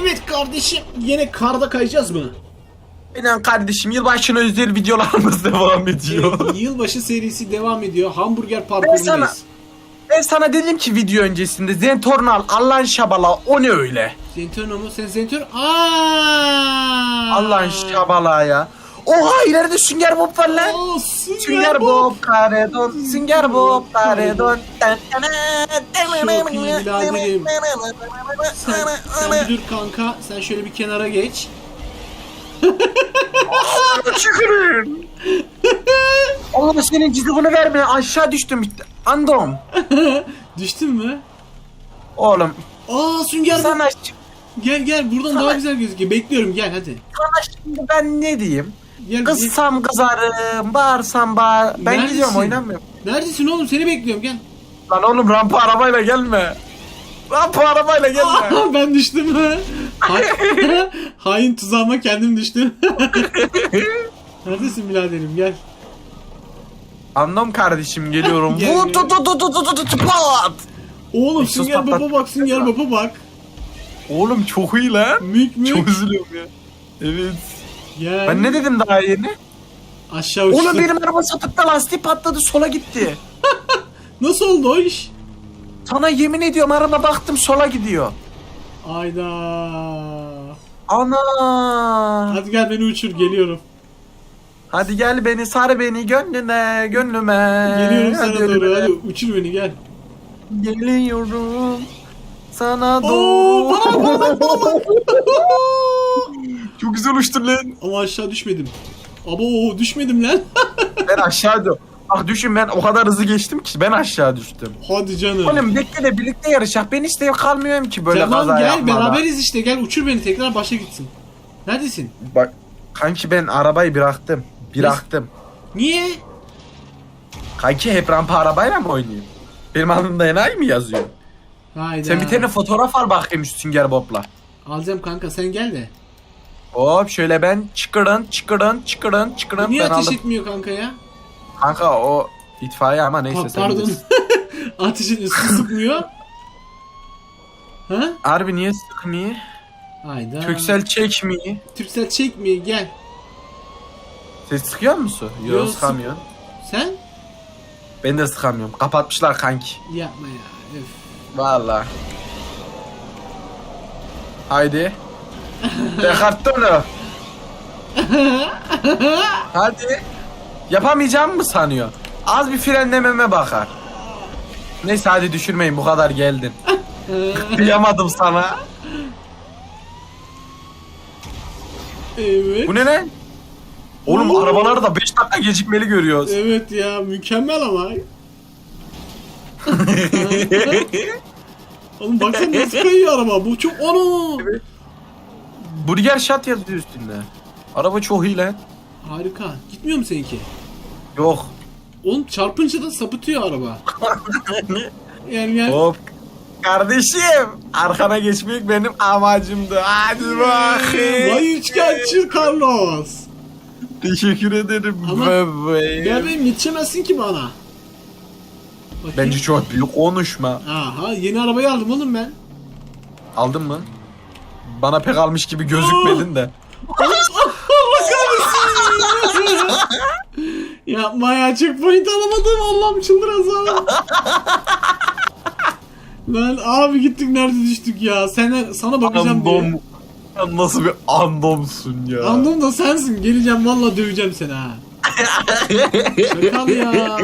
Evet kardeşim yine karda kayacağız mı? Aynen kardeşim yılbaşına özel videolarımız devam ediyor. Evet, yılbaşı serisi devam ediyor. Hamburger parkurundayız. Ben sana dedim ki video öncesinde Zentornal Allah'ın şabala o ne öyle? Zentorno mu? Sen Zentorno? Aaa! Allah'ın şabala ya. Oha ileride Sünger Bob var lan. Aa, Sünger Bob karedon, Sünger Bob karedon. Çok iyi biraderim. Sen, sen dur kanka. Sen şöyle bir kenara geç. Çıkırın. Allah senin cızıvını verme aşağı düştüm. Andom. Düştün mü? Oğlum Aa Sünger Bob. sana, Gel gel buradan Sana- daha güzel gözüküyor. Bekliyorum gel hadi. sana şimdi ben ne diyeyim? Ya, Kızsam kızarım, bağırsam bağır. Ben Neredesin? gidiyorum oynamıyorum. Neredesin oğlum seni bekliyorum gel. Lan oğlum rampa arabayla gelme. Rampa arabayla gelme. Aa, ben düştüm. Ha Hain tuzağıma kendim düştüm. Neredesin biraderim gel. Anlam kardeşim geliyorum. Gel, tut tut tut tut tut tut pat. Oğlum Eksos sünger baba bak sünger baba bak. Oğlum çok iyi lan. Mük mük. Çok üzülüyorum ya. Evet. Gel. Ben ne dedim daha yeni? Aşağı uçtu. Oğlum benim araba satıkta lastiği patladı sola gitti. Nasıl oldu o iş? Sana yemin ediyorum araba baktım sola gidiyor. Ayda. Ana. Hadi gel beni uçur geliyorum. Hadi gel beni sar beni gönlüne gönlüme. Geliyorum sana Hadi doğru. ölüme. Hadi uçur beni gel. Geliyorum sana Oo, doğru. bana bak, bana bak, bana Çok güzel uçtun lan. Ama aşağı düşmedim. Abo düşmedim lan. Ben aşağı dö- Bak düşün ben o kadar hızlı geçtim ki ben aşağı düştüm. Hadi canım. Oğlum bekle de birlikte yarışak. Ben işte kalmıyorum ki böyle tamam kaza gel yapmadan. beraberiz işte gel uçur beni tekrar başa gitsin. Neredesin? Bak kanki ben arabayı bıraktım. Bıraktım. Niye? Kanki hep rampa arabayla mı oynayayım? Benim adımda enayi mi yazıyor? Hayda. Sen bir tane fotoğraf al bakayım şu Sünger Bob'la. Alacağım kanka sen gel de. Hop şöyle ben çıkırın çıkırın çıkırın çıkırın Niye ben ateş aldım. etmiyor kanka ya? Kanka o itfaiye ama neyse Pa- sen pardon. bilirsin. Ateşin üstü sıkmıyor. ha? Harbi niye sıkmıyor? Hayda. Köksel çekmiyor. Türksel çekmiyor gel. Sen sıkıyor musun? Yo, Yok sık- sıkamıyorsun. Sen? Ben de sıkamıyorum. Kapatmışlar kanki. Yapma ya. Öf. Valla. Haydi. Çıkarttı onu. Hadi. Yapamayacağım mı sanıyor? Az bir frenlememe bakar. Neyse hadi düşürmeyin bu kadar geldin. Kıyamadım sana. evet. Bu ne lan? Oğlum Oo. arabaları da 5 dakika gecikmeli görüyoruz. Evet ya mükemmel ama. Oğlum baksana nasıl kayıyor araba. Bu çok onu. Burger shot yazıyor üstünde. Araba çok iyi lan. Harika. Gitmiyor mu seninki? Yok. Oğlum çarpınca da sapıtıyor araba. Yani yani. Hop. Kardeşim arkana geçmek benim amacımdı. Hadi bakayım. Vay üçkağıtçı Carlos. Teşekkür ederim Ama bebeğim. Bebeğim yetişemezsin ki bana. Bakayım. Bence çok büyük konuşma. Aha yeni arabayı aldım oğlum ben. Aldın mı? Bana pek almış gibi gözükmedin de. Yapma ya checkpoint alamadım Allah'ım çıldıracağım. Lan abi gittik nerede düştük ya. Sana, sana bakacağım diye. Andom. Sen nasıl bir andomsun ya. Andom da sensin. Geleceğim valla döveceğim seni ha. Şakal ya.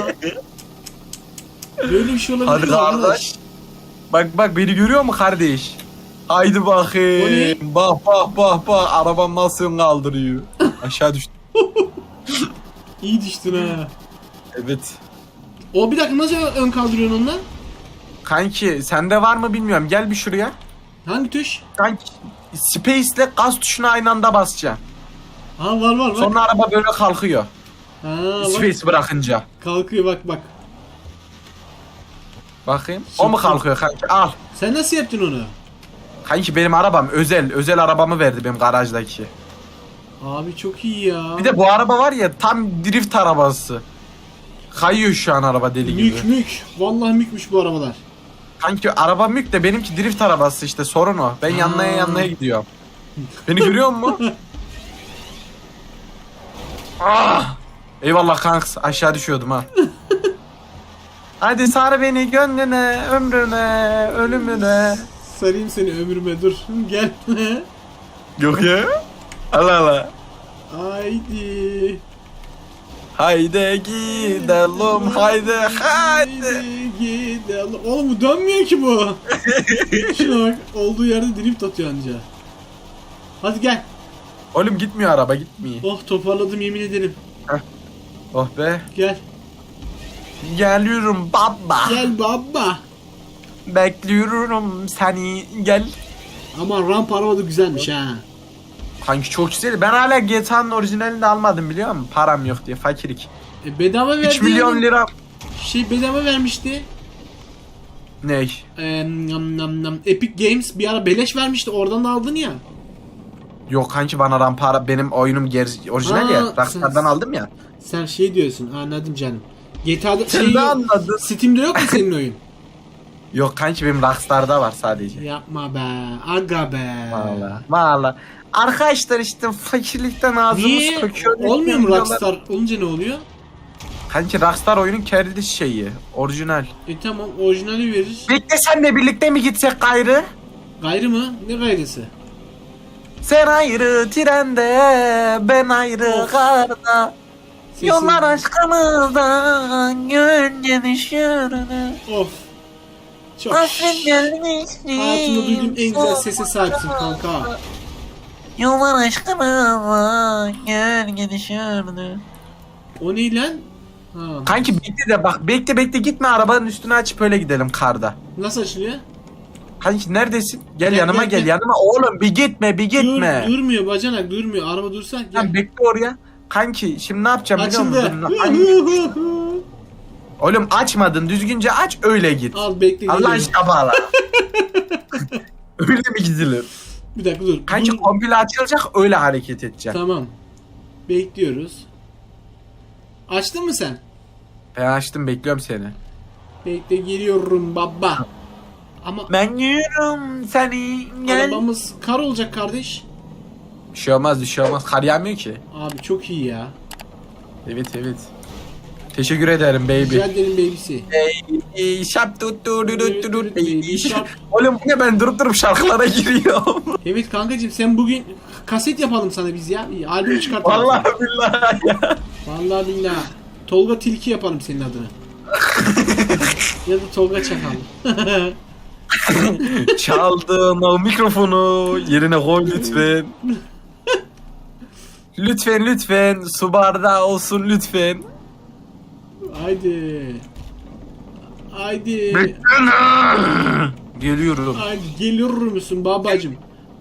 Böyle bir şey olabilir Hadi mi arkadaş? kardeş. Bak bak beni görüyor mu kardeş? Haydi bakayım. Bak bak bak bak. Arabam nasıl kaldırıyor. Aşağı düştü. İyi düştün ha. Evet. O bir dakika nasıl ön kaldırıyorsun onunla? Kanki sende var mı bilmiyorum. Gel bir şuraya. Hangi tuş? Kanki Space ile gaz tuşuna aynı anda basacaksın. Ha var var bak. Sonra araba böyle kalkıyor. Ha bak. Space bırakınca. Kalkıyor bak bak. Bakayım. O mu kalkıyor kanki? Al. Sen nasıl yaptın onu? Kanki benim arabam özel. Özel arabamı verdi benim garajdaki. Abi çok iyi ya. Bir de bu araba var ya tam drift arabası. Kayıyor şu an araba deli gibi. Mük mük. Vallahi mükmüş bu arabalar. Kanki araba mülk de benimki drift arabası işte sorun o. Ben yanlaya yanlaya gidiyorum. Beni görüyor musun? ah! Eyvallah kanks aşağı düşüyordum ha. Hadi sar beni gönlüne, ömrüne, ölümüne. Sarayım seni ömrüme dur. Gel. Yok ya. Allah Allah. Haydi. Haydi gidelim, haydi haydi. gidelim. Oğlum bu dönmüyor ki bu. Şuna bak olduğu yerde drift atıyor anca. Hadi gel. Oğlum gitmiyor araba gitmiyor. Oh toparladım yemin ederim. Oh be. Gel. Geliyorum baba. Gel baba. Bekliyorum seni gel. Ama ramp araba da güzelmiş ha. Kanki çok güzel. Ben hala GTA'nın orijinalini almadım biliyor musun? Param yok diye fakirlik. E, bedava verdi. 3 milyon lira. Şey bedava vermişti. Ney? Ee, nam, nam, nam. Epic Games bir ara beleş vermişti. Oradan da aldın ya. Yok kanki bana ram para benim oyunum ger orijinal Aa, ya. sen- Rockstar'dan aldım ya. Sen şey diyorsun. Anladım canım. GTA'da Sen şey de yok. anladın. Steam'de yok mu senin oyun? Yok kanki benim Rockstar'da var sadece. Yapma be. Aga be. Valla. Valla. Arkadaşlar işte fakirlikten ağzımız Niye? kokuyor. Olmuyor mu. Rockstar? Olunca ne oluyor? Kanki Rockstar oyunun kendi şeyi. Orijinal. E tamam orijinali verir. Birlikte senle birlikte mi gitsek gayrı? Gayrı mı? Ne gayrısı? Sen ayrı trende, ben ayrı Of. karda. Sesin- Yollar aşkımızdan gönce düşürdü. Of. Çok. Hasret. Hayatımda duyduğum en güzel sese sahipsin kanka. Yollar aşkımızdan gönce düşürdü. O ne lan? Ha. Kanki bekle de bak bekle bekle gitme arabanın üstünü açıp öyle gidelim karda. Nasıl açılıyor? Kanki neredesin? Gel, Gel, yanıma gel, gel, gel. yanıma oğlum bir gitme bir gitme. Dur, durmuyor bacanak durmuyor. Araba dursa gel. Lan bekle oraya. Kanki şimdi ne yapacağım biliyor Açıldı. musun? Hangi- Oğlum açmadın düzgünce aç öyle git. Al bekle Allah geliyorum. aşkına bağla. öyle mi gidilir? Bir dakika dur. Kanki Dur. komple açılacak öyle hareket edeceksin. Tamam. Bekliyoruz. Açtın mı sen? Ben açtım bekliyorum seni. Bekle geliyorum baba. Ama Ben yürüyorum seni gel. arabamız kar olacak kardeş. Bir şey olmaz bir şey olmaz. Kar yağmıyor ki. Abi çok iyi ya. Evet evet. Teşekkür ederim baby. Rica ederim babysi. Baby şap tut tut tut tut tut Baby. Oğlum bu ne ben durup durup şarkılara giriyorum. Evet kankacığım sen bugün kaset yapalım sana biz ya. Albüm çıkartalım. Vallahi billahi ya. Vallahi billahi. Tolga Tilki yapalım senin adını. ya da Tolga Çakal. Çaldığın o mikrofonu yerine koy lütfen. lütfen lütfen su bardağı olsun lütfen. Haydi. Haydi. Geliyorum. Haydi geliyor musun babacım?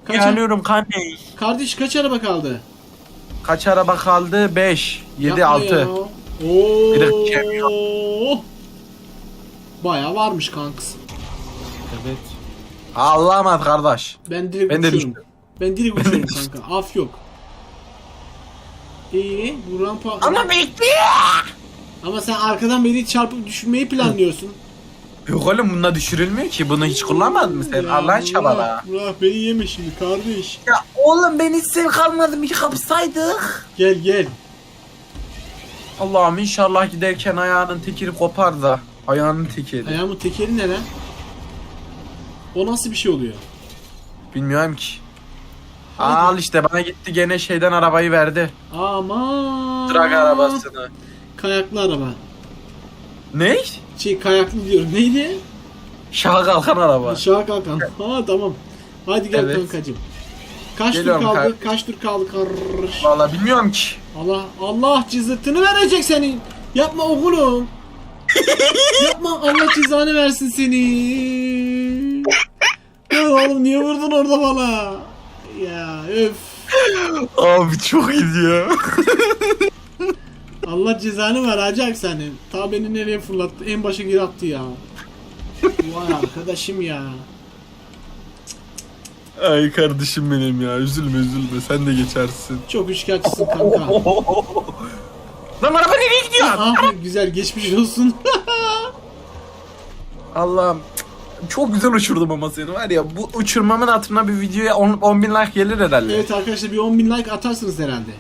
Kaç Geliyorum kardeş. Kardeş kaç araba kaldı? Kaç araba kaldı? 5, 7, Yapma 6. ya. Oo. Dakika, Baya varmış kanks. Evet. Allah'a emanet kardeş. Ben direkt Ben de uçuyorum. düştüm. Ben direkt uçuyorum kanka. Af yok. İyi bu rampa... Ama bekle. Ama sen arkadan beni çarpıp düşürmeyi planlıyorsun. Yok oğlum bununla düşürülmüyor ki. Bunu hiç kullanmadın mı sen? Ya Allah'ın Murat, çabala. Murat beni yeme şimdi kardeş. Ya oğlum ben hiç sev kalmadım. Bir kapsaydık. Gel gel. Allah'ım inşallah giderken ayağının tekeri kopar da. Ayağının tekeri. Ayağımın tekeri ne lan? O nasıl bir şey oluyor? Bilmiyorum ki. Al işte bana gitti gene şeyden arabayı verdi. Aman. Drag arabasını. Kayaklı araba. Ne? Şey kayaklı diyorum. Neydi? Şaha kalkan araba. Aşağı kalkan. Ha tamam. Hadi gel Evet. kankacım. Kaç Geliyorum tur kaldı? kardeşim. Kaç tur kaldı kardeş? Valla bilmiyorum ki. Allah Allah cızırtını verecek senin. Yapma oğlum. Yapma Allah cezanı versin seni. Ya oğlum niye vurdun orada bana? Ya öf. Abi çok gidiyor. Allah cezanı verecek senin. Ta beni nereye fırlattı? En başa geri attı ya. Vay arkadaşım ya. Ay kardeşim benim ya. Üzülme üzülme. Sen de geçersin. Çok üçkağıtçısın kanka. Lan araba nereye gidiyor? ah güzel geçmiş olsun. Allah'ım. çok güzel uçurdum ama seni var ya bu uçurmamın hatırına bir videoya 10 bin like gelir herhalde. Evet arkadaşlar bir 10 bin like atarsınız herhalde.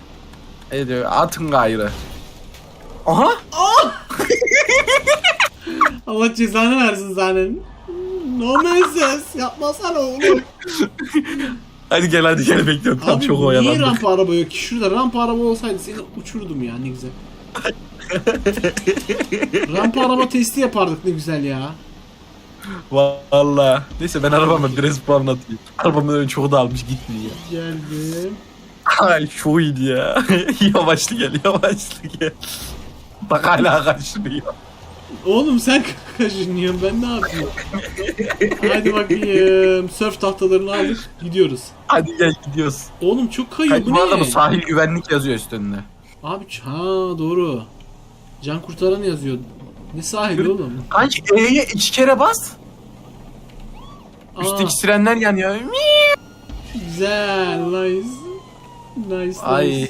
Evet. atın gayrı. Aha Allah cezanı versin zaten. No Menses yapmasana oğlum. hadi gel hadi gel bekliyorum tam Abi çok niye oyalandık. rampa araba yok ki? Şurada rampa araba olsaydı seni uçururdum ya ne güzel. rampa araba testi yapardık ne güzel ya. Valla. Neyse ben arabama biraz puan atayım. Arabamın önü çok dağılmış gitmiyor. Geldim. Ay çok iyiydi ya. yavaşlı gel yavaşlı gel. Bak hala kaçırıyor. Oğlum sen kaşınıyorsun ben ne yapayım? Hadi bakayım. Surf tahtalarını aldık gidiyoruz. Hadi gel gidiyoruz. Oğlum çok kayıyor bu bu arada bu ne? sahil güvenlik yazıyor üstünde. Abi ç- ha doğru. Can kurtaran yazıyor. Ne sahili oğlum? Kanki E'ye iki kere bas. Aa, Üstteki sirenler yanıyor. güzel. Nice. Nice nice. Ay.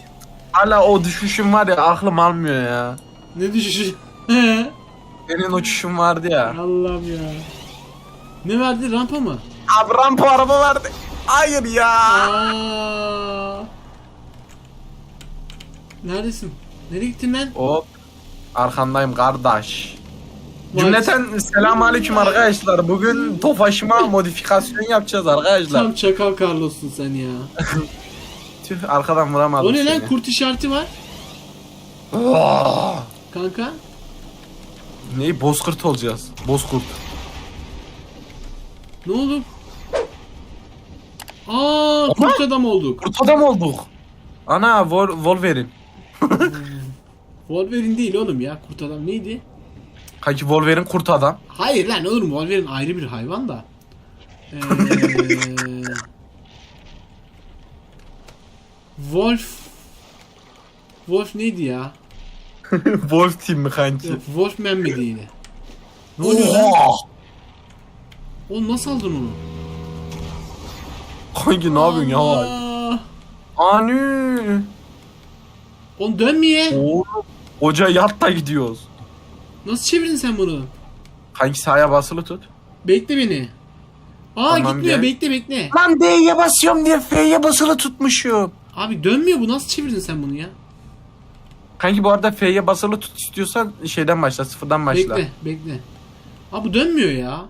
Hala o düşüşüm var ya aklım almıyor ya. Ne düşüşü? Senin uçuşun vardı ya. Allah'ım ya. Ne verdi rampa mı? Abi rampa araba vardı. Hayır ya. Aa. Neredesin? Nereye gittin lan? Hop. Arkandayım kardeş. Cümleten selamun aleyküm arkadaşlar. Bugün Tofaş'ıma modifikasyon yapacağız arkadaşlar. Tam çakal Carlos'sun sen ya. Tüh arkadan vuramadım O ne lan? seni. Kurt işareti var. Kanka. Neyi? Bozkurt olacağız. Bozkurt. Ne oldu? Aa, kurt adam olduk. Kurt adam olduk. Ana Vol Wolverine. Wolverine değil oğlum ya. Kurt adam neydi? Kanki Wolverine kurt adam. Hayır lan oğlum Wolverine ayrı bir hayvan da. Ee, Wolf Wolf neydi ya? Wolf Team mi kanki? Wolfman mi değildi? Ne oluyor lan? Oha! Oğlum nasıl aldın onu? Kanki ne yapıyorsun ya? Allah! Anü. Oğlum dönmeye. Oğlum. Hoca yatta gidiyoruz. Nasıl çevirdin sen bunu? Kanki sağa basılı tut. Bekle beni. Aa Tamam, gitmiyor gel. bekle bekle. Lan D'ye basıyorum diye F'ye basılı tutmuşum. Abi dönmüyor bu nasıl çevirdin sen bunu ya? Kanki bu arada F'ye basılı tut istiyorsan şeyden başla sıfırdan başla. Bekle bekle. Abi bu dönmüyor ya.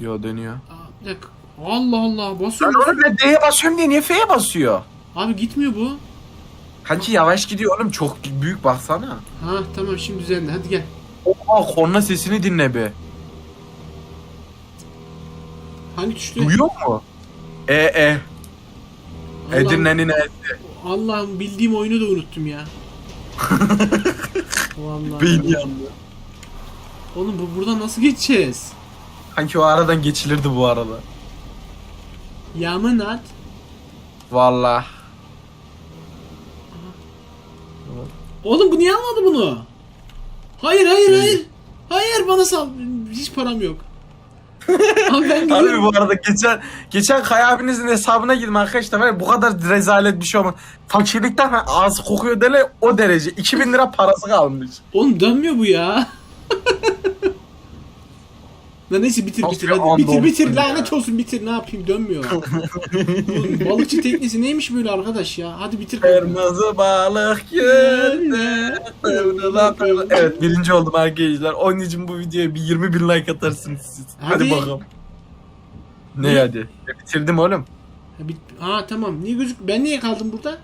Yo dönüyor. Aa, bir dakika. Allah Allah Lan basıyor. oğlum ben D'ye basıyorum diye niye F'ye basıyor? Abi gitmiyor bu. Kanki yavaş gidiyor oğlum çok büyük baksana. Ha tamam şimdi düzeldi hadi gel. Oha korna sesini dinle be. Hangi tuştu? Duyuyor mu? E e. Allah'ım, Edirne'nin e. Allah'ım bildiğim oyunu da unuttum ya. Vallahi. Beyin yandı. Oğlum bu buradan nasıl geçeceğiz? Kanki o aradan geçilirdi bu arada. Yaman at. Vallahi. Oğlum bu niye almadı bunu? Hayır hayır hayır. Hayır bana sal. Hiç param yok. Abi ben Abi bu arada geçen geçen Kaya abinizin hesabına girdim arkadaşlar. Var ya, bu kadar rezalet bir şey olmaz. Fakirlikten ağzı kokuyor dele o derece. 2000 lira parası kalmış. Oğlum dönmüyor bu ya. Lan neyse bitir bitir hadi. Bitir bitir lanet olsun bitir ne yapayım dönmüyor. Oğlum, balıkçı teknesi neymiş böyle arkadaş ya. Hadi bitir. Kırmızı balık gölde. Evet birinci oldum arkadaşlar. Onun için bu videoya bir 20 bin like atarsınız siz. Hadi, Hadi. bakalım. Ne Ne? hadi? Ya bitirdim oğlum. Ha, bit Aa tamam. Niye gözük ben niye kaldım burada?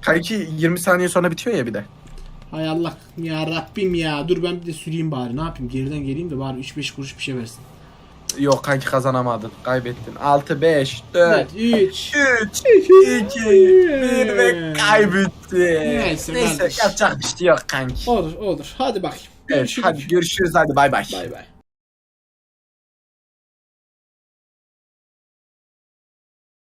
Kanki 20 saniye sonra bitiyor ya bir de. Hay Allah ya Rabbim ya. Dur ben bir de süreyim bari. Ne yapayım? Geriden geleyim de bari 3-5 kuruş bir şey versin. Yok kanki kazanamadın. Kaybettin. 6, 5, 4, Evet 3 3, 2, 1 ve kaybetti. Neyse Neyse kardeş. yapacak bir şey yok kanki. Olur olur. Hadi bakayım. Evet, Görüşürüz. hadi görüşürüz hadi bay bay. Bay bay.